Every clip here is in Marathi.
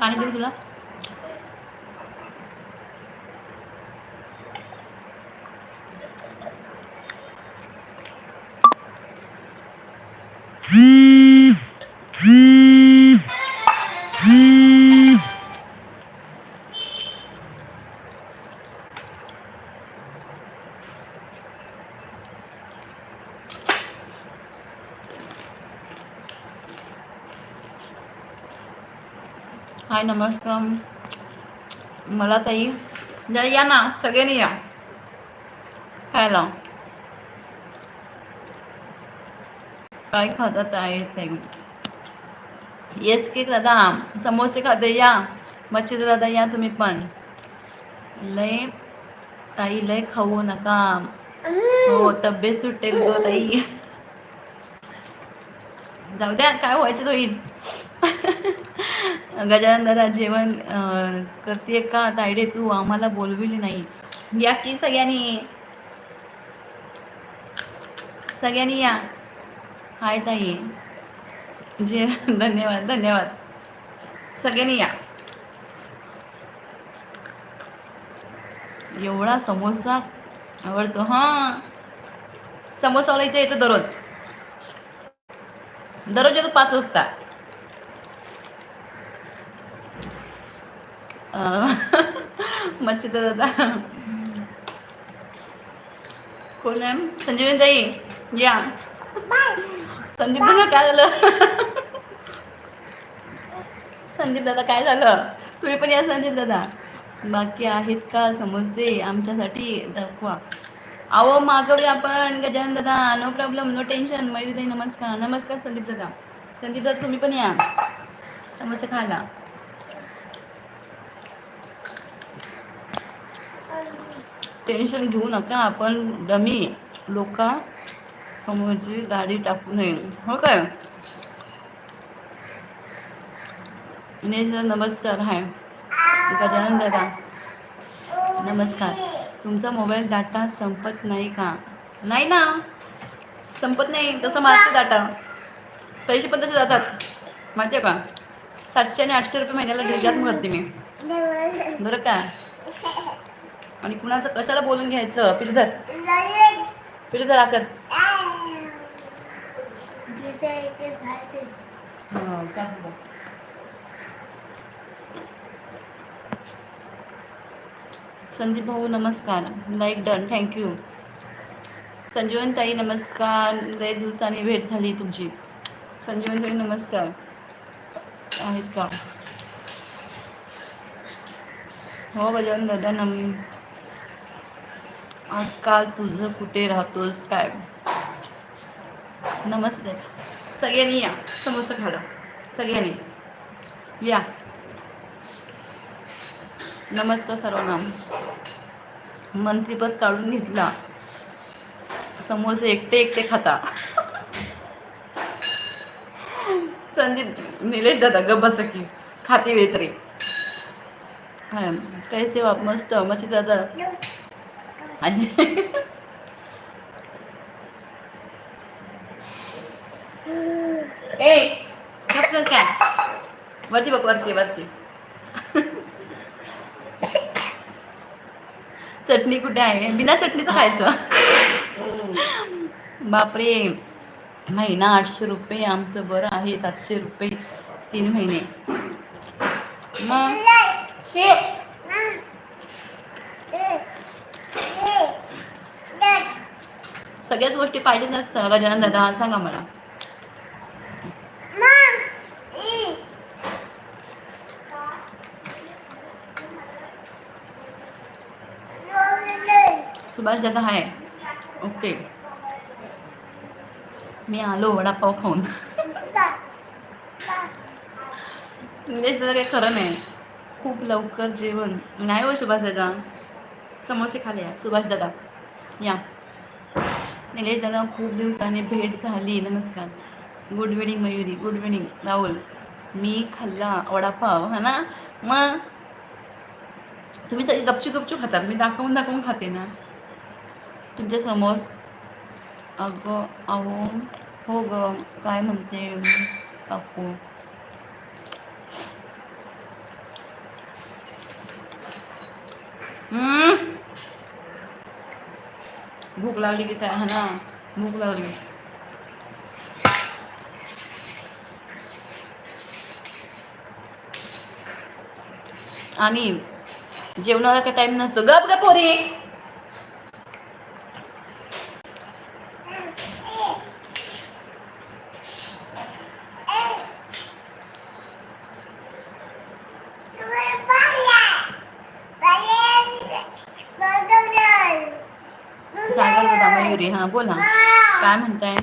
पाणी देऊ तुला हाय नमस्कार. मला ताई जरा या ना सगळ्यांनी या. खायला. काय खातात आहे ताई येस केक दादा समोसे खाते या मच्छी दादा या तुम्ही पण. लय ताई लय खाऊ नका. हो तब्येत सुटेल गो ताई. जाऊ द्या काय व्हायचं तो होईल गजानन दादा जेवण करते का? तायडे तू आम्हाला बोलविली नाही. या की सगळ्यांनी? सगळ्यांनी या. हाय ताई. जे धन्यवाद धन्यवाद. सगळ्यांनी या. एवढा समोसा आवडतो हां. समोसावाला इथे येतो दररोज. दररोज येतो पाच वाजता. मच्छी तर दादा कोण आहे? संजीवनी ताई या. संदीप दादा काय झालं? संदीप दादा काय झालं? तुम्ही पण या संदीप दादा. बाकी आहेत का? समजते. आमच्यासाठी दाखवा. अहो मागवूया आपण गजानन दादा. नो प्रॉब्लेम नो टेन्शन मयुरीताई नमस्कार. नमस्कार संदीप दादा. संदीप दादा तुम्ही पण या. समोसे खायला. टेन्शन घेऊ नका. आपण डमी लोका समोरची गाडी टाकू नये. हो काय? दिनेश नमस्कार. हाय. गजानन दादा नमस्कार. तुमचा मोबाईल डाटा संपत नाही का? नाही ना. संपत नाही. तसं मारते डाटा. पैसे पण तसे जातात. माहिती आहे का? सातशे आणि आठशे रुपये महिन्याला रिचार्ज भरते मी. बरं का? आणि कुणाचं कशाला बोलून घ्यायचं? पिलधर पिलधर आकर. हो? संदीप भाऊ नमस्कार. Like done. थँक्यू संजीवन ताई नमस्कार. लय दिवसांनी भेट झाली तुमची. संजीवन ताई नमस्कार. आहेत का? हो गजानन दादा नम आजकाल तुझं कुठे राहतोस काय? नमस्ते. सगळ्यांनी या. समोसा खाला सगळ्यांनी. या. नमस्कार सर्वांना. मंत्रीपद काढून घेतला. समोसे एकटे एकटे खाता. संदीप निलेश दादा ग बस की. खाते वेळ कैसे वाप मस्त. मच्छी दादा. आजी ए काय? वरती बघ वरती वरती. चटणी कुठे आहे? बिना चटणीचं खायचं. बापरे. महिना आठशे रुपये आमचं बरं आहे सातशे रुपये तीन महिने. मग शेप. सगळ्याच गोष्टी पाहिजेत नसतं गजानन दादा सांगा मला. सुभाष दादा हाय. ओके. मी आलो वडापाव खाऊन. निलेश दादा काही खरं नाही. खूप लवकर जेवण. नाही हो सुभाष दादा. समोसे खाले या. सुभाष दादा या. निलेश दादा खूप दिवसाने भेट झाली. नमस्कार. Good evening Mayuri. Good evening Rahul. मी खाल्ला वडापाव हा ना? मग तुम्ही सगळे गपचू गपचू खातात मी दाखवून दाखवून खाते ना. तुमच्यासमोर अगं अहो हो ग. काय म्हणते? काकू Mm. भूक लागली की काय? हा ना भूक लागली. आणि जेवणाला काय टाइम नसतो. गप गप पोरी सागर दादा मयुरी हां बोला काय म्हणताय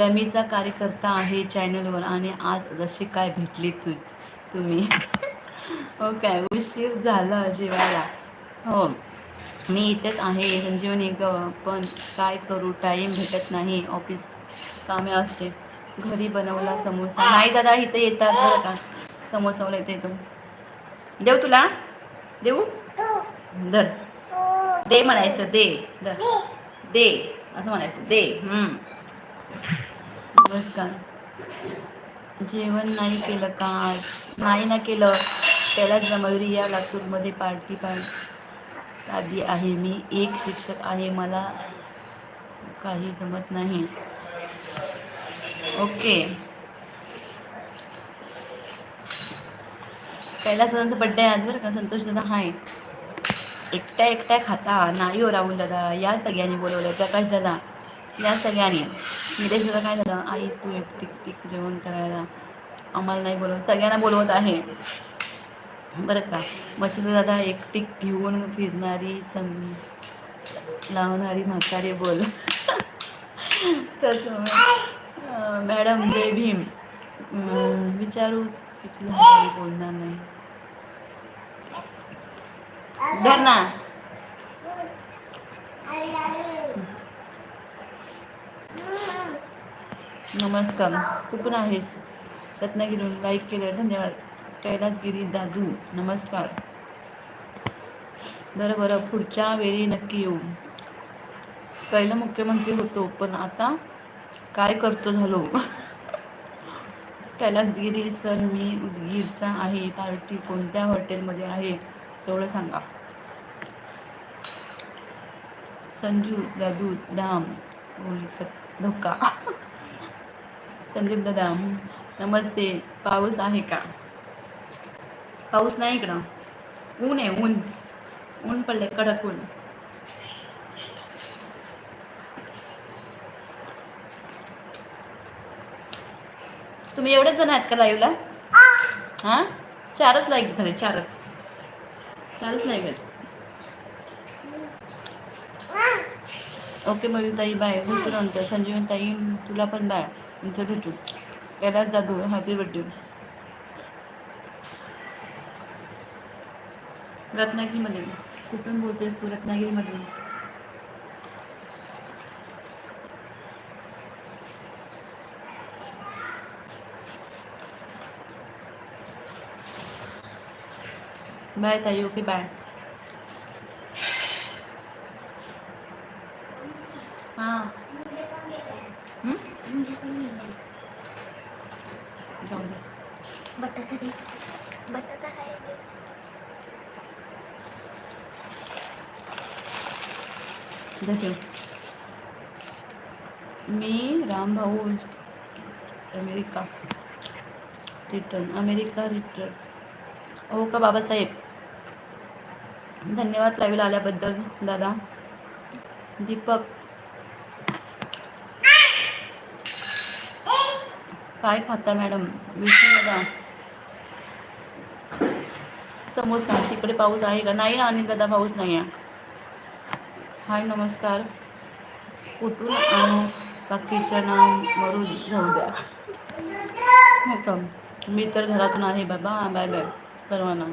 डमीचा कार्यकर्ता आहे चॅनलवर आणि आज जसे काय भेटले तू तुम्ही. हो काय उशीर झाला जेवायला. हो मी इथेच आहे संजीवनी ग पण काय करू टाईम भेटत नाही ऑफिस कामे असते. घरी बनवला समोसा. नाही दादा इथे येतात बरं का. समोसावाला इथे येतो देऊ तुला? देऊ? धर. दे म्हणायचं दे. धर. दे. असं म्हणायचं दे. हम्म. नमस्कार जेवण नाही केलं का आज? नाही ना केलं. त्यालाच जमवरी या लातूरमध्ये पार्टी पाहिजे आधी आहे मी. एक शिक्षक आहे. मला काही जमत नाही. ओके. कैलास दादांचा बड्डे आहे आज बरं का? संतोष दादा हाय. एकट्या एकट्या खाता. नाही हो राहुल दादा. या सगळ्यांनी बोलवलं प्रकाश दादा या सगळ्यांनी. निलेश दादा काय झालं? आई तू एकटी टिक जेवण करायला आम्हाला नाही बोलवत. सगळ्यांना बोलवत आहे. बरं का? मच्छिंद्र दादा एकटीक घेऊन फिरणारी सं लावणारी म्हातारी बोल. तसं. मॅडम जय भीम. विचारूच विचारू बोलणार नाही. धर ना नमस्कार. कुठून आहेस? रत्नागिरीहून लाईक केलं धन्यवाद. कैलासगिरी दादू नमस्कार. बरं बरं. पुढच्या वेळी नक्की येऊ. पहिलं मुख्यमंत्री होतो पण आता काय करतो झालो? कैलासगिरी सर मी उदगीरचा आहे. पार्टी कोणत्या हॉटेलमध्ये आहे? तेवढं सांगा. संजू दादू दाम बोलित धोका. संदीप दादा नमस्ते. पाऊस आहे का? पाऊस नाही इकडं. ऊन आहे ऊन. ऊन पडले कडक ऊन. तुम्ही एवढेच जण आहेत का लाईव्हला हां? चारच लाईक झाले चारच. चारच लाईक आहेत. ओके मयू ताई बाय भेटू नंतर. संजीवन ताई तुला पण बाय नंतर भेटू. कैलास दादू हॅपी बर्थडे रत्नागिरीमध्ये. कुठून बोलतेस तू रत्नागिरीमधून बाय ताई. ओके बाय हां हं? जाऊ दे बटाटा दे बटाटा आहे इधर ठेव मी Rambhau America return America return हो का बाबासाहेब? धन्यवाद लाईव्हला आल्याबद्दल दादा. दीपक. काय खाता मॅडम? विष्णू दादा समोसा तिकडे पाऊस आहे का? नाही अनिल दादा पाऊस नाही आहे. हाय नमस्कार. कुठून आणू? बाकीच्या नाव मरू जाऊ द्या. हो का मी तर घरातून आहे बाबा. Bye bye. परवाना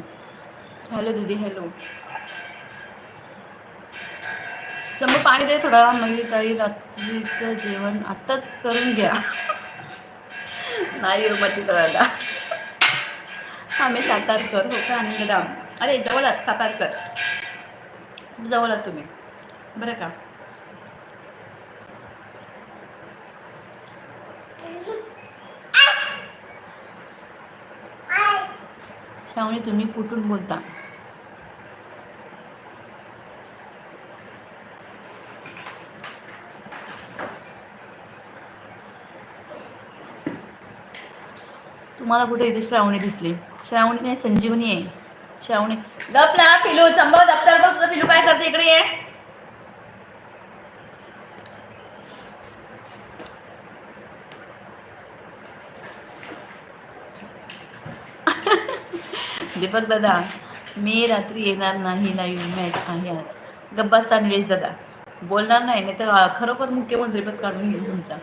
हॅलो दीदी हॅलो. मग पाणी दे थोडा. मग काही रात्रीचं जेवण आत्ताच करून घ्या. नाही मच्छी करायला. आम्ही सातारकर हो का? आणि दाम अरे जवळ आहात. सातारकर. जवळ आहात तुम्ही. बरं का? असल्यामुळे तुम्ही कुठून बोलता? तुम्हाला कुठे इथे श्रावणी दिसली? श्रावणी नाही संजीवनी आहे. श्रावणी गप ना पिलू संभव दप्तर बघ तुझं पिलू काय करते इकडे ये. दीपक दादा मी रात्री येणार नाही लाईव्ह मॅच आहे आज. गप्पास्ता निलेश दादा. बोलणार नाही नाही तर खरोखर मुख्यमंत्रीपद काढून घेईल तुमचा.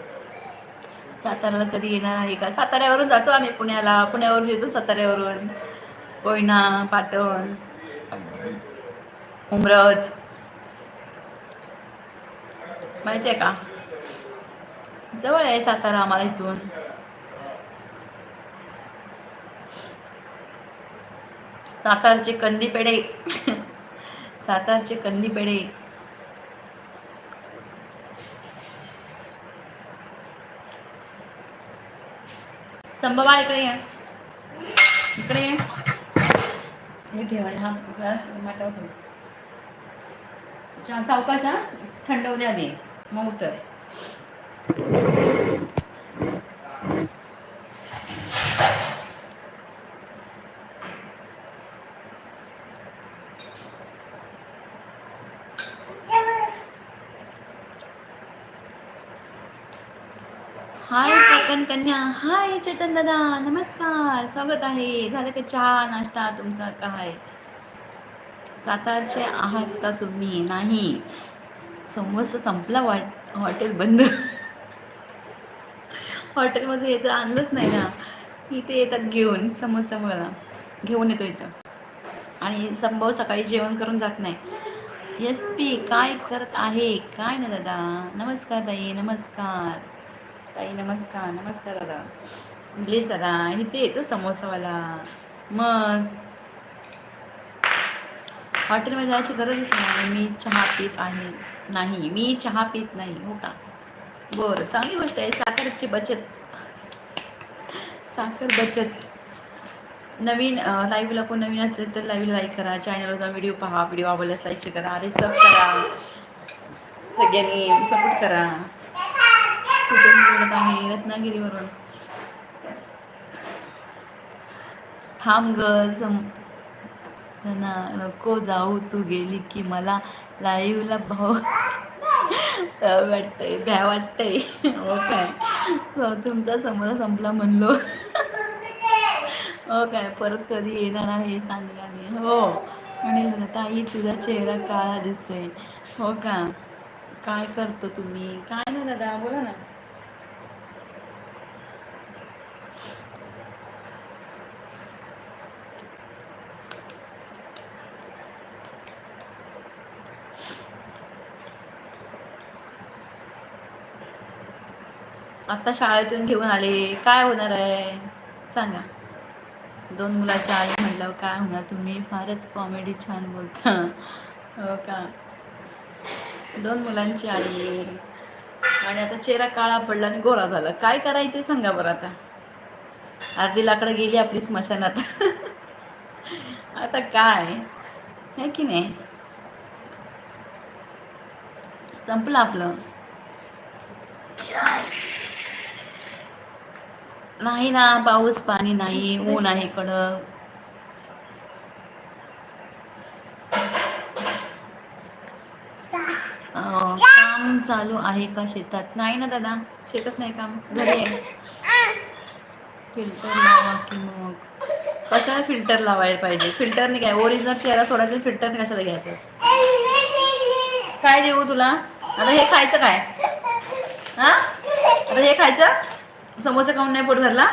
साताऱ्याला कधी येणार आहे का? साताऱ्यावरून जातो आम्ही पुण्याला. पुण्यावरून येतो साताऱ्यावरून. कोयना पाटण उमरज. माहिती आहे का? जवळ आहे सातारा आम्हाला इथून. सातारचे कंदी पेढे. सातारचे कंदी पेढे. संभवा इकडे ये. इकडे ये. हे ठेवा हा माटावर ठेव. सावकाश हा. थंड होऊ द्या मग उतर हाय चेतन हाय चेतन दादा. नमस्कार. स्वागत आहे. झालं का चहा नाश्ता? तुमचा काय? सातारचे आहात का तुम्ही? नाही. समोसा संपला वाट हॉटेल बंद. हॉटेलमध्ये येतं आणलंच नाही ना. इथे येतात घेऊन समोसा मला घेऊन येतो इथं. आणि संभव सकाळी जेवण करून जात नाही. एस पी काय करत आहे? काय ना दादा. नमस्कार ताई नमस्कार. ताई नमस्कार नमस्कार दादा. इंग्लिश दादा इथे येतो समोसावाला. मग हॉटेलमध्ये जायची गरजच नाही मी चहा पित आहे नाही मी चहा पित नाही हो का? बरं चांगली गोष्ट आहे साखरची बचत. साखर बचत. नवीन लाईव्हला कोण नवीन असेल तर लाईव्ह लाईक करा चॅनलवर जाऊन व्हिडिओ पहा व्हिडिओ आवडल्यास लाईक करा अरे सब करा. सगळ्यांनी सपोर्ट करा. कुठून बोलत आहे? रत्नागिरीवरून. थांब ग सम जना नको जाऊ तू गेली की मला लाईव्हला भाव वाटतंय भ्या वाटतंय. हो काय? सो तुमचा समोर संपला म्हणलो. हो काय? परत कधी येणार आहे सांगला मी हो. आणि ताई तुझा चेहरा काळा दिसतोय. हो का? काय करतो तुम्ही? काय ना दादा बोला ना. आता शाळेतून घेऊन आले. काय होणार आहे? सांगा. दोन मुलाच्या आई म्हटल्यावर काय होणार? तुम्ही फारच कॉमेडी छान बोलता. हो का? दोन मुलांची आई. आणि आता चेहरा काळा पडला आणि गोरा झाला. काय करायचं सांगा बरं आता. अर्धी लाकडं गेली आपली स्मशानात. आता काय? है की नाही? संपलं आपलं. नाही ना पाऊस पाणी नाही ऊन आहे कडक काम चालू आहे का शेतात? नाही ना दादा शेतात नाही काम. घरी आहे. फिल्टर लावा की मग? कशाला फिल्टर लावायला पाहिजे? फिल्टरने काय? ओरिजिनल चेहरा सोडायचं फिल्टरने कशाला घ्यायचं? काय देऊ तुला? आता हे खायचं काय? हा? आता हे खायचं? समोसा खाऊन नाही पोट भरला.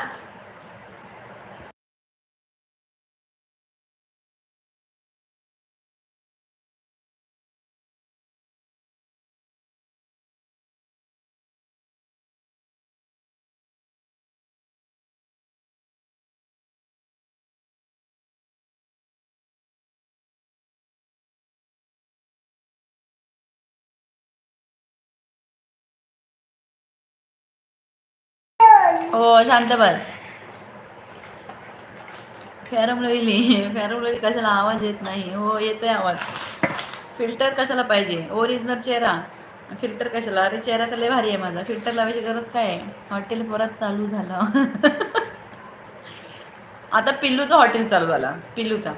हो शांत बस. फॅरम लोईली फॅरम लोईली कशाला आवाज येत नाही? हो येतोय आवाज. फिल्टर कशाला पाहिजे? ओरिजिनल चेहरा. फिल्टर कशाला? अरे चेहरा तर लय भारी आहे माझा. फिल्टर लावायची गरज काय आहे? हॉटेल परत चालू झालं. आता पिल्लूचं हॉटेल चालू झाला. पिल्लूचा.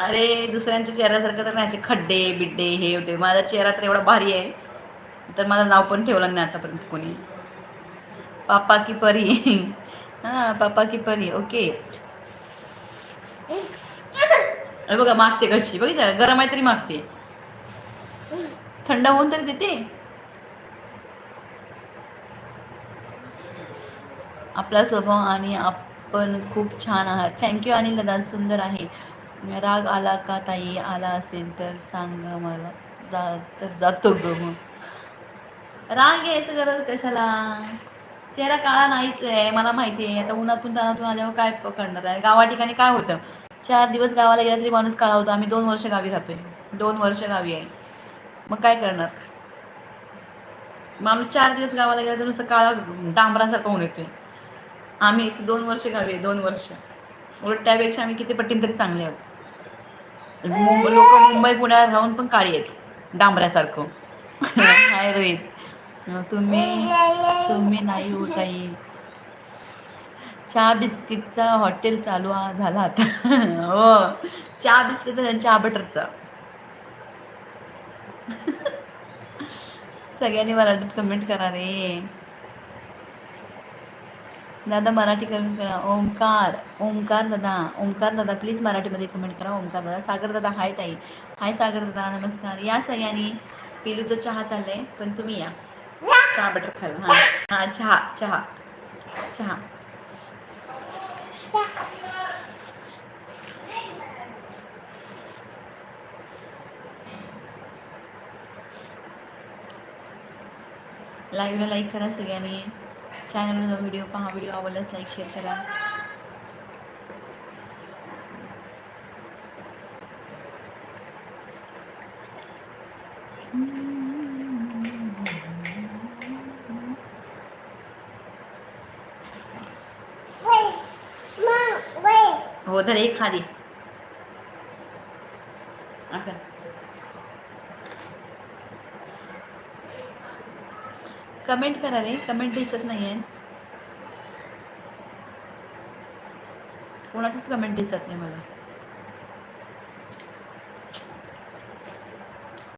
अरे दुसऱ्यांच्या चेहऱ्यासारखं तर नाही असे खड्डे बिड्डे हे होते माझा चेहरा तर एवढा भारी आहे तर माझं नाव पण ठेवलं नाही आतापर्यंत कोणी. पापा की परी. हां पापा की परी ओके. अरे बघा मागते कशी. बघितलं? गरम आहे तरी मागते. थंड होऊन तरी देते. आपला स्वभाव आणि आपण खूप छान आहात. थँक्यू आणि दादा. सुंदर आहे. राग आला का? ताई आला असेल तर सांग मला. जा तर जातो ग मग. राग यायचं गरज कशाला? चेहरा काळा नाहीच आहे मला माहिती आहे. आता उन्हातून तानातून आल्यावर काय करणार आहे? गावा ठिकाणी काय होतं? चार दिवस गावाला गेला तरी माणूस काळा होता. आम्ही दोन वर्ष गावी राहतोय. दोन वर्ष गावी आहे. मग काय करणार? माणूस चार दिवस गावाला गेला तर नुसतं काळा डांबरासारखा होऊन येतोय. आम्ही दोन वर्ष गावी आहे दोन वर्ष. उलट त्यापेक्षा आम्ही किती पटीन तरी चांगले आहोत. लोक मुंबई पुण्यात राहून पण काळी आहेत. डांबऱ्यासारखं. हाय रोहित. तुम्ही तुम्ही नाही हो ताई. चहा बिस्किटचा हॉटेल चालू झाला आता. हो. चहा बिस्किट आणि चहा बटरचा. सगळ्यांनी मराठीत कमेंट करा रे. दादा मराठी कमेंट करा. ओमकार ओमकार दादा ओमकार दादा प्लीज मराठीमध्ये कमेंट करा. ओमकार दादा सागर दादा हाय ताई. हाय सागर दादा नमस्कार. या सगळ्यांनी पिलूचं चहा चाललाय पण तुम्ही या. चहा बटर खायला हां हां चहा चहा चहा. लाईव्हला लाईक करा सगळ्यांनी. चॅनलवर जाऊन व्हिडिओ पहा व्हिडिओ आवडल्यास लाईक शेअर करा। हो तर एक खाली। कमेंट करा रे कमेंट दिसत नाही आहे कोणाचीच कमेंट दिसत नाही मला.